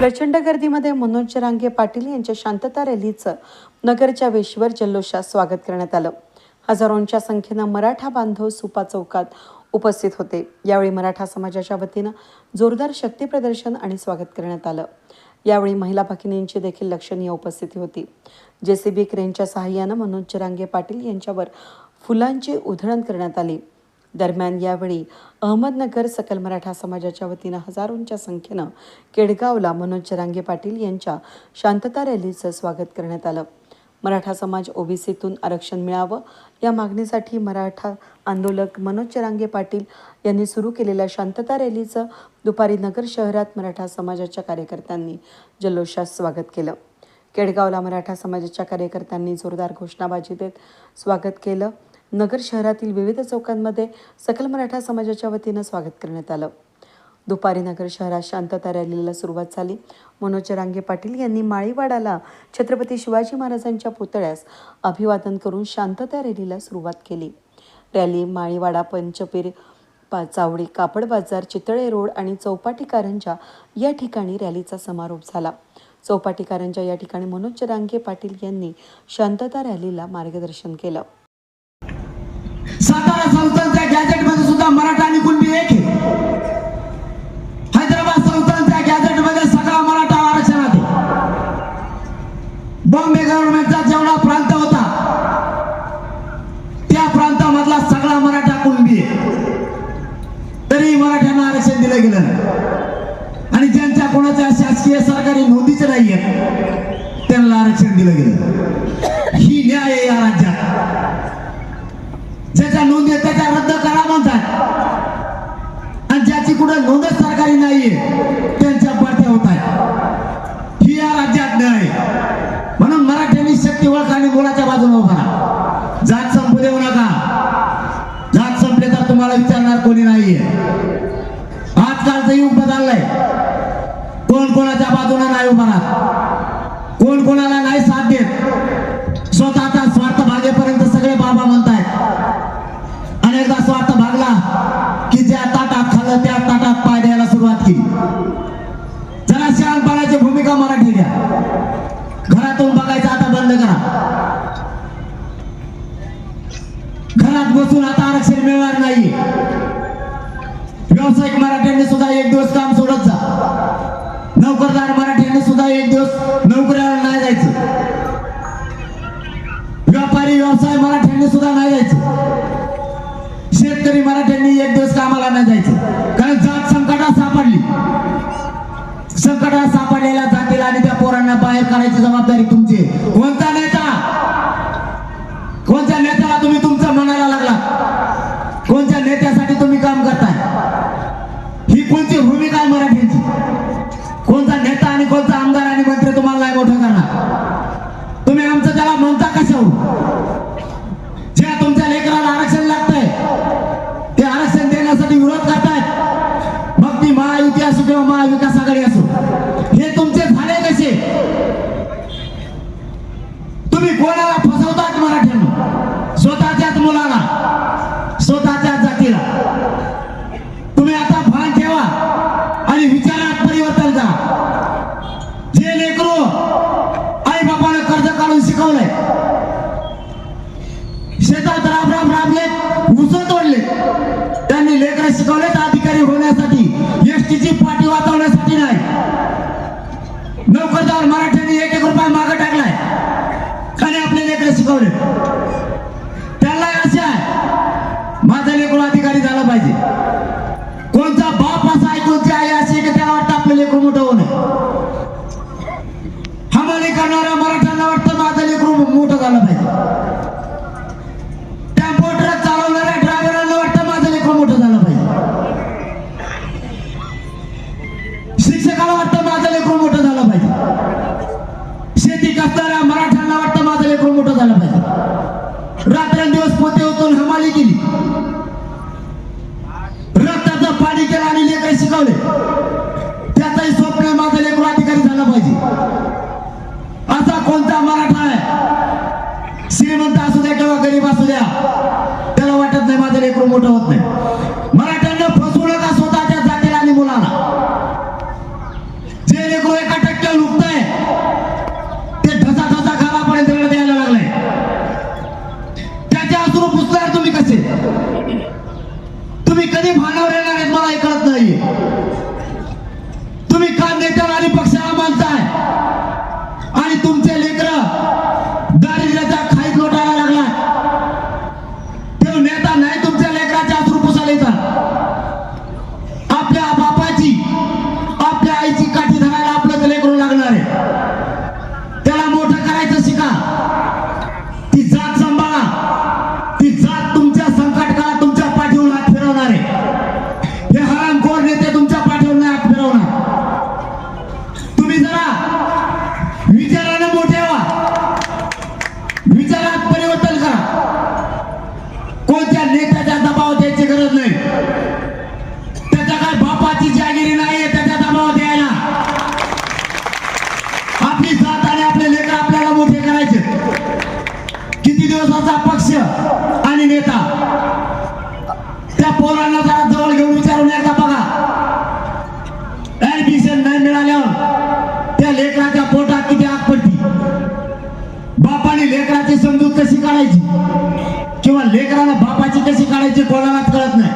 प्रचंड गर्दीमध्ये मनोज जरांगे पाटील यांच्या शांतता रॅलीचं नगरच्या वेशीवर जल्लोषात स्वागत करण्यात आलं. हजारोंच्या संख्येनं मराठा बांधव सुपा चौकात उपस्थित होते. यावेळी मराठा समाजाच्या वतीनं जोरदार शक्तीप्रदर्शन आणि स्वागत करण्यात आलं. यावेळी महिला भगिनींची देखील लक्षणीय उपस्थिती होती. जेसीबी क्रेनच्या सहाय्यानं मनोज जरांगे पाटील यांच्यावर फुलांची उधळण करण्यात आली. दरम्यान यावेळी अहमदनगर सकल मराठा समाजाच्या वतीनं हजारोंच्या संख्येनं केडगावला मनोज जरांगे पाटील यांच्या शांतता रॅलीचं स्वागत करण्यात आलं. मराठा समाज ओबीसीतून आरक्षण मिळावं या मागणीसाठी मराठा आंदोलक मनोज चरांगे पाटील यांनी सुरू केलेल्या शांतता रॅलीचं दुपारी नगर शहरात मराठा समाजाच्या कार्यकर्त्यांनी जल्लोषात स्वागत केलं. केडगावला मराठा समाजाच्या कार्यकर्त्यांनी जोरदार घोषणाबाजी देत स्वागत केलं. नगर शहरातील विविध चौकांमध्ये सकल मराठा समाजाच्या वतीनं स्वागत करण्यात आलं. दुपारी नगर शहरात शांतता रॅलीला सुरुवात झाली. मनोज रांगे पाटील यांनी माळीवाडाला छत्रपती शिवाजी महाराजांच्या पुतळ्यास अभिवादन करून शांतता रॅलीला सुरुवात केली. रॅली माळीवाडा पंचपीर पा चावडी कापड बाजार चितळे रोड आणि चौपाटी कारंजा या ठिकाणी रॅलीचा समारोप झाला. चौपाटी कारंजा या ठिकाणी मनोज रांगे पाटील यांनी शांतता रॅलीला मार्गदर्शन केलं. संस्थांच्या गॅजेटमध्ये सुद्धा मराठा आणि कुणबी एक आहे. हैदराबाद संस्थांच्या गॅजेटमध्ये सगळा मराठा आरक्षण आहे. बॉम्बे गव्हर्नमेंटचा जेवढा प्रांत होता त्या प्रांतामधला सगळा मराठा कुणबी आहे. तरी मराठ्यांना आरक्षण दिलं गेलं नाही. आणि ज्यांच्या कोणाच्या शासकीय सरकारी नोंदीच नाहीये त्यांना आरक्षण दिलं गेलं. ही न्याय या राज्यात. ज्याच्या नोंदी आहेत त्याच्या रद्द करा म्हणतात. आणि ज्याची कुठे नोंदच सरकारी नाहीये त्यांच्या पडत्या होत आहेत ही या राज्यात नाही म्हणून मराठ्यांनी शक्ती ओळख आणि मुलाच्या बाजूने उभा जात संपू देऊ नका. जात संपले तर तुम्हाला विचारणार कोणी नाहीये. आजकालचं युग बदललंय. कोण कोणाच्या बाजूने नाही उभा राहत? कोण कोणाला नाही साथ देत? बंद करा. घरात बसून आता आरक्षण मिळणार नाही. व्यावसायिक मराठ्यांनी सुद्धा एक दिवस काम सोडत जा. नोकरदार मराठ्यांनी सुद्धा एक दिवस नोकऱ्याला संकटात सापडलेला जातील आणि त्या पोरांना बाहेर काढायची जबाबदारी तुमची. कोणता नेता? कोणत्या नेत्याला तुम्ही तुमचा म्हणायला लागला? कोणत्या नेत्यासाठी तुम्ही काम करताय? ही कोणती भूमिका आहे मराठीची? कोणता नेता आणि कोणता आमदार आणि मंत्री तुम्हाला नाही मोठं करणार? तुम्ही आमचं त्याला म्हणता कशावर हो? ज्या तुमच्या लेकराला आरक्षण लागतंय ते आरक्षण देण्यासाठी विरोध करतायत मग ती महायुती असो किंवा महाविकास आघाडी असो हे तुमचे झाले कसे तुम्ही कोणाला फसवतात मराठ्यांना स्वतःच्याच मुलाला स्वतःच्याच जातीला तुम्ही आता भान ठेवा आणि विचारात परिवर्तन करा जे लेकरू आई बापाने कर्ज काढून शिकवलंय शेतात राब राब राबले उस तोडले. त्यांनी लेकर शिकवलेत अधिकारी होण्यासाठी एसटीची पाठी वाचवण्यासाठी नाही. नोकरदार मराठ्यांनी एक एक रुपया मागे टाकलाय. खाली आपले लेकर शिकवले. त्यांना असे आहे माझा लेकरू अधिकारी झाला पाहिजे. कोणता बाप असा ऐकून कोणती आई असे की त्याला वाटतं आपलं लेकरू मोठं होऊ नये हमाली करणाऱ्या मराठ्यांना वाटतं माझं लेकरू मोठं झालं पाहिजे. शिक्षकाला वाटतं माझं लेकरू मोठं झालं पाहिजे. शेती करणाऱ्या मराठ्यांना वाटतं माझं लेकरू मोठं झालं पाहिजे. रात्रंदिवस पोते होतून हमाली केली. रक्ताचं पाणी केलं आणि लेकर शिकवले. त्याचंही स्वप्न माझं लेकरू अधिकारी झालं पाहिजे. असा कोणता मराठा आहे? श्रीमंत असू द्या किंवा गरीब असू द्या त्याला वाटत नाही माझं लेकरू मोठं होत नाही. असून पुसणार तुम्ही कसे? तुम्ही कधी भानावर येणार आहेत मला ऐकत नाही. तुम्ही का नेत्याला आणि पक्षाला मानताय. आणि तुमचे लेकर दारी तुम्ही जरा विचाराने मोठे व्हा विचारात परिवर्तन करा. कोणत्या नेत्याच्या दबाव द्यायची गरज नाही. त्याच्या काय बापाची जागिरी नाहीये त्याच्या दबाव द्यायला आपली जात आणि आपले लेकर आपल्याला मोठे करायचे. किती दिवसाचा पक्ष आणि नेता. त्या पोरांना जरा जवळ घेऊन कशी काढायची? किंवा लेकरांना बापाची कशी काढायची कोणालाच कळत नाही.